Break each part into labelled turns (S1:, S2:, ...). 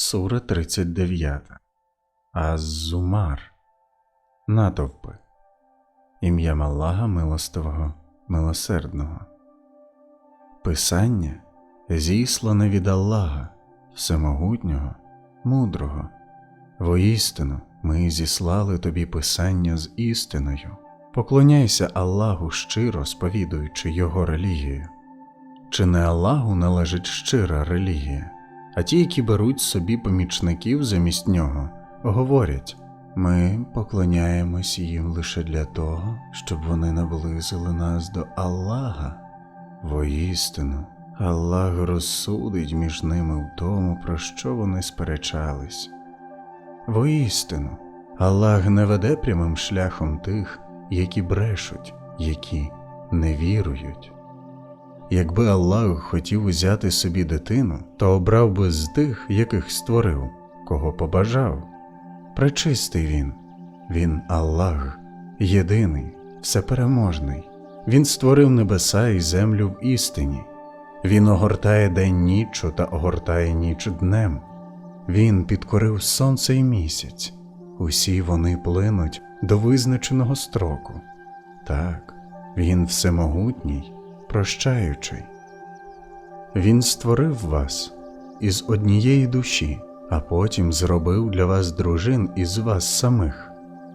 S1: Сура 39. Аз-Зумар. Натовпи. Ім'ям Аллаха Милостивого, Милосердного. Писання зіслане від Аллаха, Всемогутнього, Мудрого. Воістину ми зіслали тобі писання з істиною. Поклоняйся Аллаху щиро сповідуючи Його релігію. Чи не Аллаху належить щира релігія? А ті, які беруть собі помічників замість нього, говорять ми поклоняємось їм лише для того, щоб вони наблизили нас до Аллаха. Воістину, Аллах розсудить між ними в тому, про що вони сперечались. Воістину, Аллах не веде прямим шляхом тих, які брешуть, які не вірують. Якби Аллах хотів узяти собі дитину, то обрав би з тих, яких створив, кого побажав. Пречистий він, він Аллах, єдиний, всепереможний. Він створив небеса і землю в істині. Він огортає день ніччю та огортає ніч днем. Він підкорив сонце і місяць. Усі вони плинуть до визначеного строку. Так, він всемогутній, прощаючий. Він створив вас із однієї душі, а потім зробив для вас дружин із вас самих.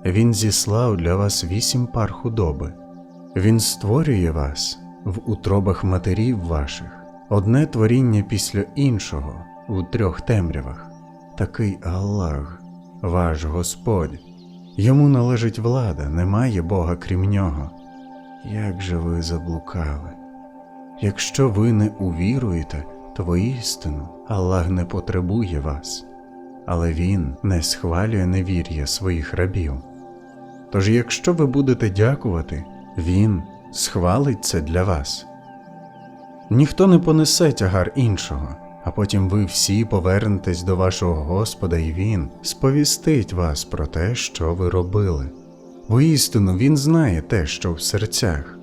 S1: Він зіслав для вас вісім пар худоби. Він створює вас в утробах матерів ваших, одне творіння після іншого у трьох темрявах. Такий Аллах, ваш Господь. Йому належить влада, немає Бога крім нього. Як же ви заблукали? Якщо ви не увіруєте, то воістину Аллах не потребує вас, але Він не схвалює невір'я своїх рабів. Тож, якщо ви будете дякувати, Він схвалить це для вас. Ніхто не понесе тягар іншого, а потім ви всі повернетесь до вашого Господа, і Він сповістить вас про те, що ви робили. Воістину Він знає те, що в серцях.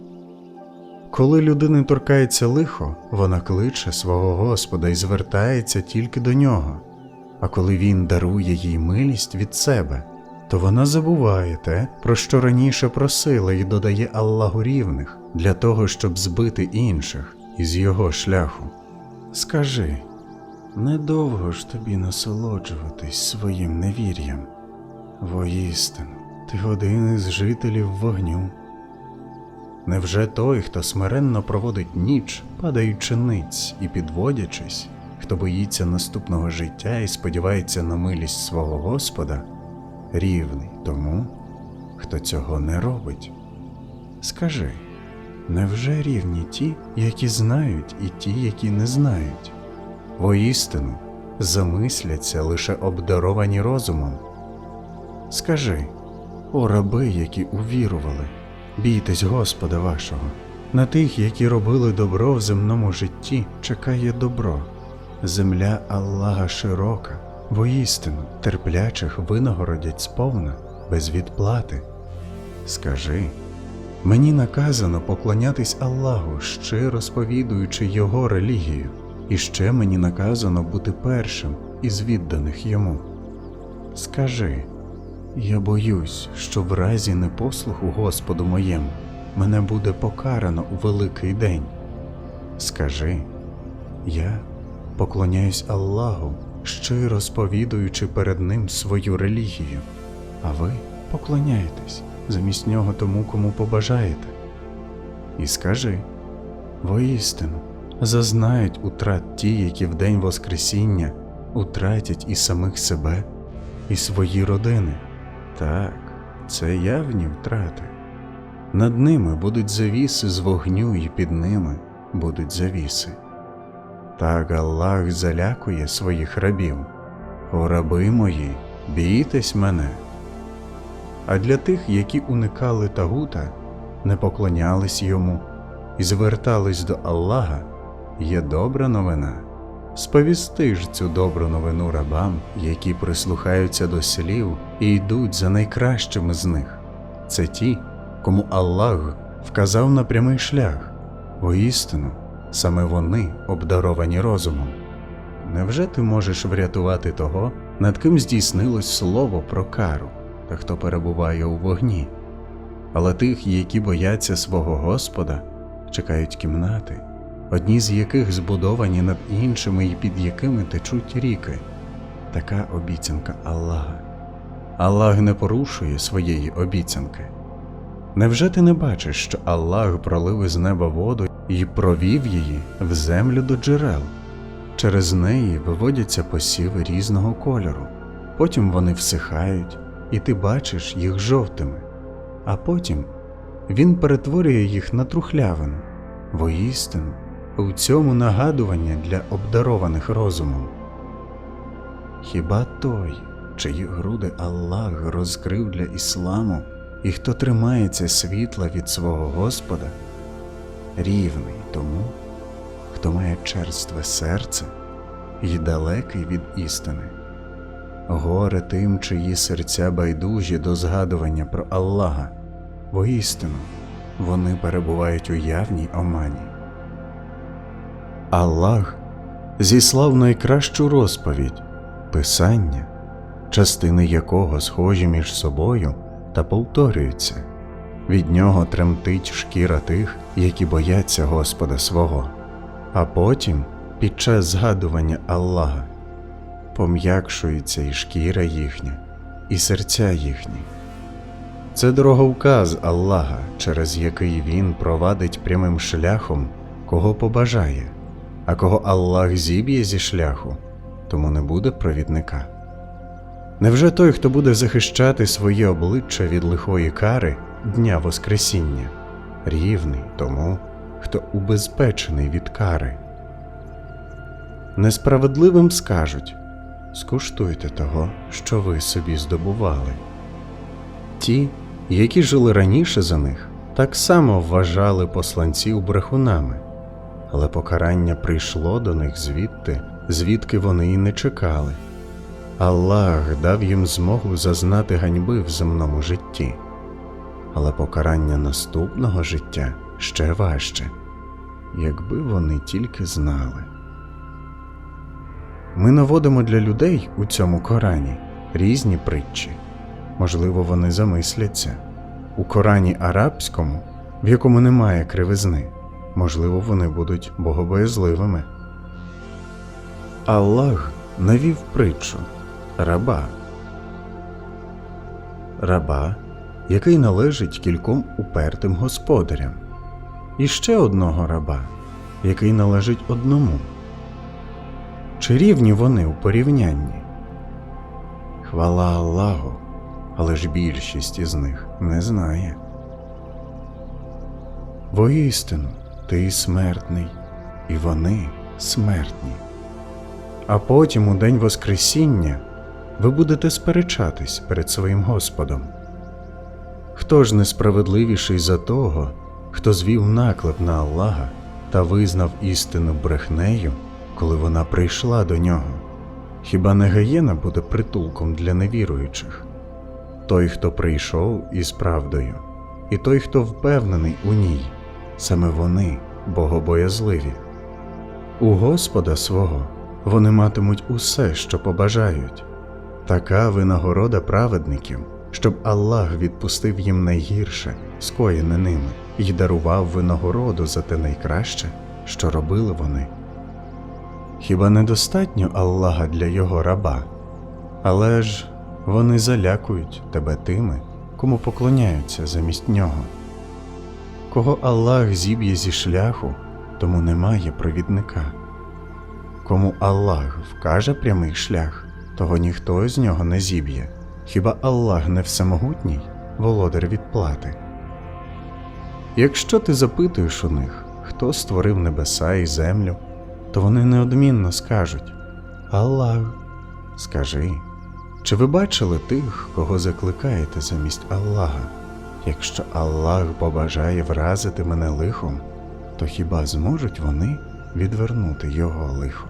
S1: Коли людини торкається лихо, вона кличе свого Господа і звертається тільки до нього, а коли він дарує їй милість від себе, то вона забуває те, про що раніше просила і додає Аллаху рівних для того, щоб збити інших із його шляху. Скажи, недовго ж тобі насолоджуватись своїм невір'ям? Воістину, ти один із жителів вогню. Невже той, хто смиренно проводить ніч, падаючи ниць і підводячись, хто боїться наступного життя і сподівається на милість свого Господа, рівний тому, хто цього не робить? Скажи, невже рівні ті, які знають, і ті, які не знають? Воістину замисляться лише обдаровані розумом. Скажи, о раби, які увірували, бійтесь Господа вашого, на тих, які робили добро в земному житті, чекає добро. Земля Аллаха широка, воістину терплячих винагородять сповна, без відплати. Скажи, мені наказано поклонятись Аллаху, щиро сповідуючи Його релігію, і ще мені наказано бути першим із відданих йому. Скажи, я боюсь, що в разі непослуху Господу моєму мене буде покарано у великий день. Скажи, я поклоняюсь Аллаху, щиро сповідуючи перед Ним свою релігію, а ви поклоняєтесь замість нього тому, кому побажаєте. І скажи воістину, зазнають утрат ті, які в день Воскресіння утратять і самих себе, і свої родини. Так, це явні втрати. Над ними будуть завіси з вогню, і під ними будуть завіси. Так Аллах залякує своїх рабів. О раби мої, бійтесь мене. А для тих, які уникали тагута, не поклонялись йому і звертались до Аллаха, є добра новина. Сповісти ж цю добру новину рабам, які прислухаються до слів і йдуть за найкращими з них. Це ті, кому Аллах вказав на прямий шлях. Воістину, саме вони обдаровані розумом. невже ти можеш врятувати того, над ким здійснилось слово про кару, та хто перебуває у вогні? Але тих, які бояться свого Господа, чекають кімнати, одні з яких збудовані над іншими і під якими течуть ріки. Така обіцянка Аллаха. Аллах не порушує своєї обіцянки. Невже ти не бачиш, що Аллах пролив із неба воду і провів її в землю до джерел? Через неї виводяться посіви різного кольору, потім вони всихають, і ти бачиш їх жовтими, а потім він перетворює їх на трухлявину. Воістину, у цьому нагадування для обдарованих розумом. Хіба той, чиї груди Аллах розкрив для ісламу, і хто тримається світла від свого Господа, рівний тому, хто має черстве серце і далекий від істини. Горе тим, чиї серця байдужі до згадування про Аллаха, воістину вони перебувають у явній омані. Аллах зіслав найкращу розповідь, Писання, частини якого схожі між собою та повторюються. Від нього тремтить шкіра тих, які бояться Господа свого, а потім, під час згадування Аллаха, пом'якшується і шкіра їхня, і серця їхні. Це дороговказ Аллаха, через який Він провадить прямим шляхом, кого побажає, а кого Аллах зіб'є зі шляху, тому не буде провідника. Невже той, хто буде захищати своє обличчя від лихої кари Дня Воскресіння, рівний тому, хто убезпечений від кари? Несправедливим скажуть скуштуйте того, що ви собі здобували. Ті, які жили раніше за них, так само вважали посланців брехунами, але покарання прийшло до них звідти, звідки вони й не чекали. Аллах дав їм змогу зазнати ганьби в земному житті, але покарання наступного життя ще важче, якби вони тільки знали. Ми наводимо для людей у цьому Корані різні притчі. Можливо, вони замисляться. У Корані арабському, в якому немає кривизни, можливо, вони будуть богобоязливими. Аллах навів притчу раба. Раба, який належить кільком упертим господарям, і ще одного раба, який належить одному. Чи рівні вони у порівнянні? Хвала Аллаху, але ж більшість із них не знає. Воістину, ти смертний, і вони смертні. А потім, у день Воскресіння, ви будете сперечатись перед своїм Господом. Хто ж несправедливіший за того, хто звів наклеп на Аллаха та визнав істину брехнею, коли вона прийшла до нього? Хіба не Гаєна буде притулком для невіруючих? Той, хто прийшов із правдою, і той, хто впевнений у ній, саме вони богобоязливі. У Господа свого вони матимуть усе, що побажають. Така винагорода праведників, щоб Аллах відпустив їм найгірше, скоєне ними, і дарував винагороду за те найкраще, що робили вони. Хіба недостатньо Аллаха для його раба? Але ж вони залякують тебе тими, кому поклоняються замість нього. Кого Аллах зіб'є зі шляху, тому немає провідника. Кому Аллах вкаже прямий шлях, того ніхто з нього не зіб'є. Хіба Аллах не всемогутній, володар відплати? Якщо ти запитуєш у них, хто створив небеса і землю, то вони неодмінно скажуть Аллах. Скажи, чи ви бачили тих, кого закликаєте замість Аллаха? Якщо Аллах побажає вразити мене лихом, то хіба зможуть вони відвернути його лихо?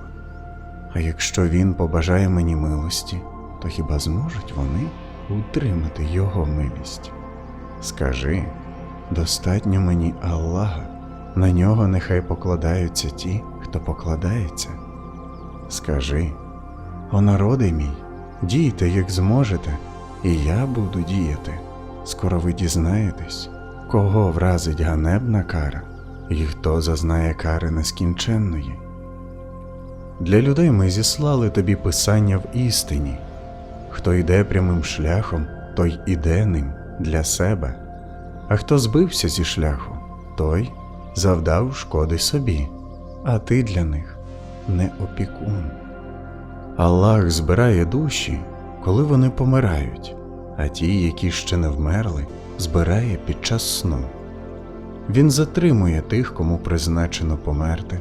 S1: А якщо він побажає мені милості, то хіба зможуть вони утримати його милість? Скажи, достатньо мені Аллаха, на нього нехай покладаються ті, хто покладається. Скажи, о народи мій, дійте, як зможете, і я буду діяти. Скоро ви дізнаєтесь, кого вразить ганебна кара, і хто зазнає кари нескінченної. Для людей ми зіслали тобі писання в істині. Хто йде прямим шляхом, той іде ним для себе, а хто збився зі шляху, той завдав шкоди собі, а ти для них не опікун. Аллах збирає душі, коли вони помирають, а ті, які ще не вмерли, збирає під час сну. Він затримує тих, кому призначено померти,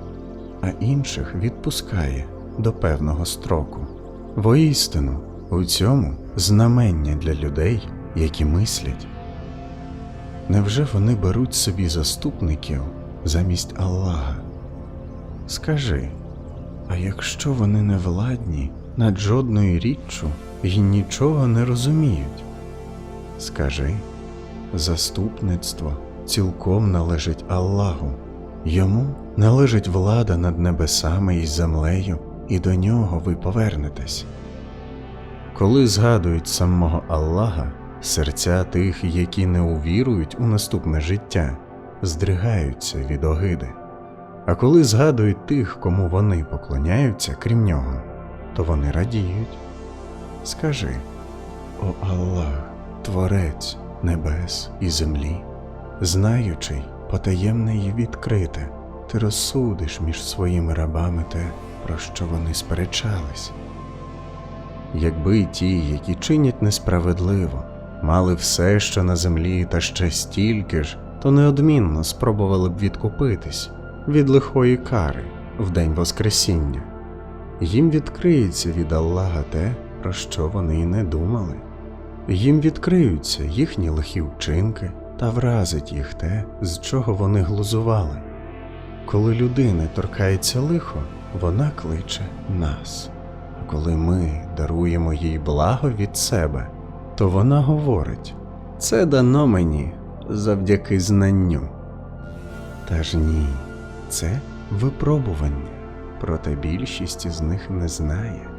S1: а інших відпускає до певного строку. Воістину, у цьому знамення для людей, які мислять. Невже вони беруть собі заступників замість Аллаха? Скажи, а якщо вони не владні над жодною річчю і нічого не розуміють? Скажи, заступництво цілком належить Аллаху, йому належить влада над небесами і землею, і до нього ви повернетесь. Коли згадують самого Аллаха, серця тих, які не увірують у наступне життя, здригаються від огиди. А коли згадують тих, кому вони поклоняються, крім нього, то вони радіють. Скажи, о Аллах, Творець небес і землі, знаючий потаємне і відкрите, ти розсудиш між своїми рабами те, про що вони сперечались. Якби ті, які чинять несправедливо, мали все, що на землі, та ще стільки ж, то неодмінно спробували б відкупитись від лихої кари в день Воскресіння. Їм відкриється від Аллаха те, про що вони й не думали. Їм відкриються їхні лихі вчинки та вразить їх те, з чого вони глузували. Коли людини торкається лихо, вона кличе нас. А коли ми даруємо їй благо від себе, то вона говорить це дано мені завдяки знанню. Та ж ні, це випробування, проте більшість із них не знає.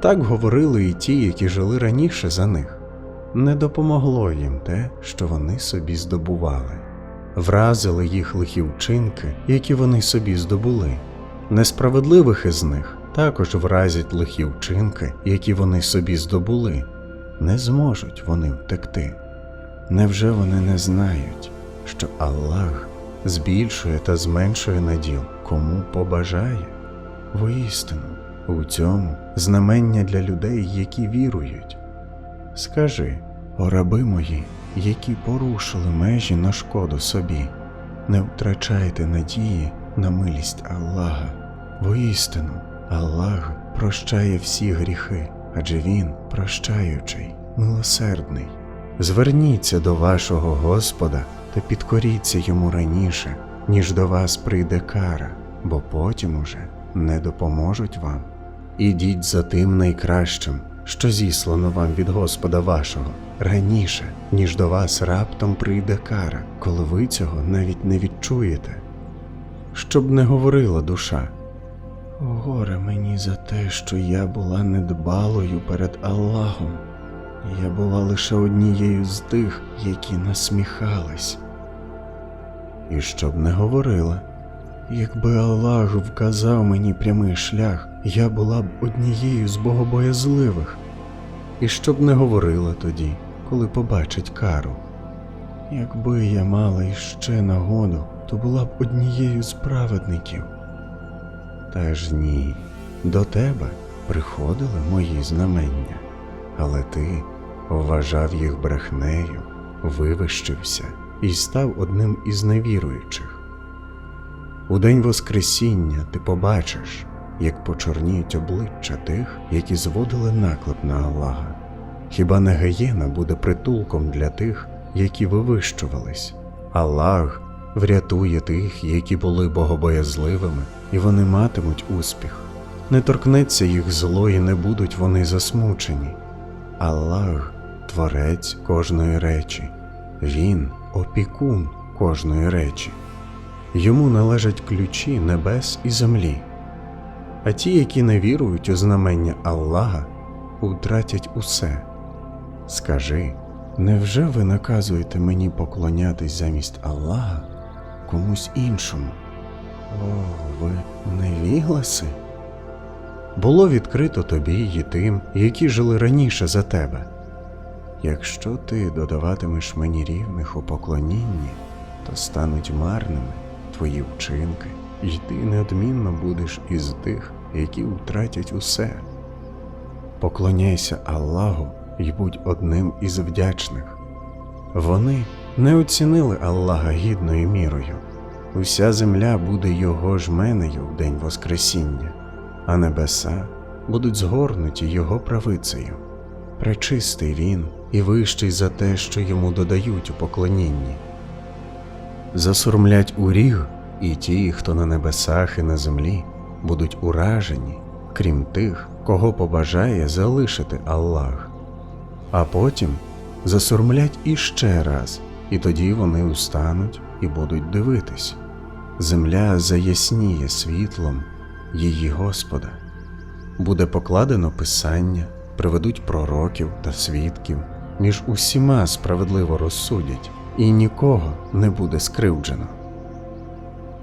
S1: Так говорили і ті, які жили раніше за них. Не допомогло їм те, що вони собі здобували, вразили їх лихі вчинки, які вони собі здобули. Несправедливих із них також вразять лихі вчинки, які вони собі здобули. Не зможуть вони втекти. Невже вони не знають, що Аллах збільшує та зменшує наділ, кому побажає? Воістину, у цьому знамення для людей, які вірують. Скажи, о раби мої, які порушили межі на шкоду собі, не втрачайте надії на милість Аллаха. Воістину, Аллах прощає всі гріхи, адже Він прощаючий, милосердний. Зверніться до вашого Господа та підкоріться йому раніше, ніж до вас прийде кара, бо потім уже не допоможуть вам. Ідіть за тим найкращим, що зіслано вам від Господа вашого, раніше, ніж до вас раптом прийде кара, коли ви цього навіть не відчуєте. Щоб не говорила душа. Горе мені за те, що я була недбалою перед Аллахом. Я була лише однією з тих, які насміхались. І щоб не говорила, якби Аллах вказав мені прямий шлях, я була б однією з богобоязливих. І щоб не говорила тоді, коли побачить кару. Якби я мала іще нагоду, то була б однією з праведників. Та ж ні, до тебе приходили мої знамення, але ти вважав їх брехнею, вивищився і став одним із невіруючих. У день Воскресіння ти побачиш, як почорніють обличчя тих, які зводили наклеп на Аллаха. Хіба не гієна буде притулком для тих, які вивищувались? Аллах врятує тих, які були богобоязливими, і вони матимуть успіх. Не торкнеться їх зло, і не будуть вони засмучені. Аллах творець кожної речі, Він опікун кожної речі. Йому належать ключі небес і землі. А ті, які не вірують у знамення Аллаха, втратять усе. Скажи, невже ви наказуєте мені поклонятись замість Аллаха комусь іншому? О, ви невігласи? Було відкрито тобі й тим, які жили раніше за тебе. Якщо ти додаватимеш мені рівних у поклонінні, то стануть марними твої вчинки, і ти неодмінно будеш із тих, які втратять усе. Поклоняйся Аллаху і будь одним із вдячних. Вони не оцінили Аллаха гідною мірою. Уся земля буде його жменею в день Воскресіння, а небеса будуть згорнуті його правицею. Пречистий він і вищий за те, що йому додають у поклонінні. Засурмлять у ріг і ті, хто на небесах і на землі, будуть уражені, крім тих, кого побажає залишити Аллах. А потім засурмлять іще раз, і тоді вони устануть і будуть дивитись. Земля заясніє світлом її Господа. Буде покладено писання, приведуть пророків та свідків, між усіма справедливо розсудять, і нікого не буде скривджено.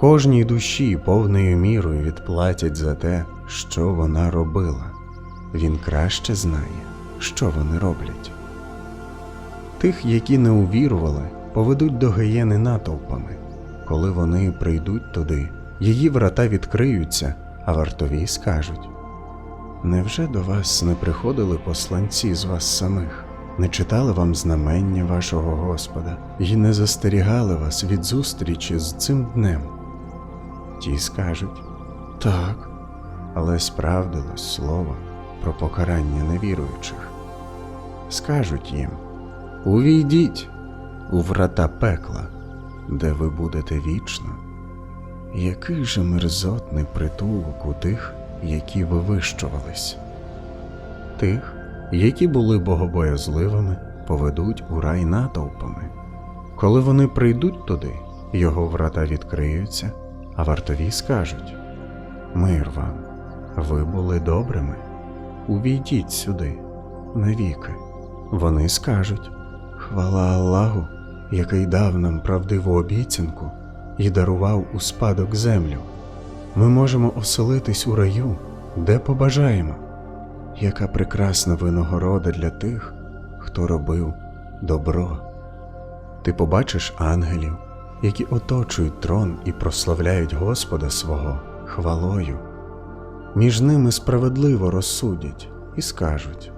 S1: Кожній душі повною мірою відплатять за те, що вона робила. Він краще знає, що вони роблять. Тих, які не увірували, поведуть до гієни натовпами. Коли вони прийдуть туди, її врата відкриються, а вартові скажуть Невже до вас не приходили посланці з вас самих, не читали вам знамення вашого Господа і не застерігали вас від зустрічі з цим днем? Ті скажуть так, але справдилось слово про покарання невіруючих. Скажуть їм Увійдіть у врата пекла, де ви будете вічно. Який же мерзотний притулок у тих, які вивищувались. Тих, які були богобоязливими, поведуть у рай натовпами. Коли вони прийдуть туди, його врата відкриються, а вартові скажуть Мир вам, ви були добрими, увійдіть сюди, навіки. Вони скажуть Хвала Аллаху, який дав нам правдиву обіцянку і дарував у спадок землю. Ми можемо оселитись у раю, де побажаємо. Яка прекрасна винагорода для тих, хто робив добро. Ти побачиш ангелів, які оточують трон і прославляють Господа свого хвалою. Між ними справедливо розсудять і скажуть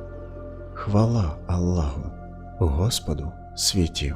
S1: Хвала Аллаху, Господу світів.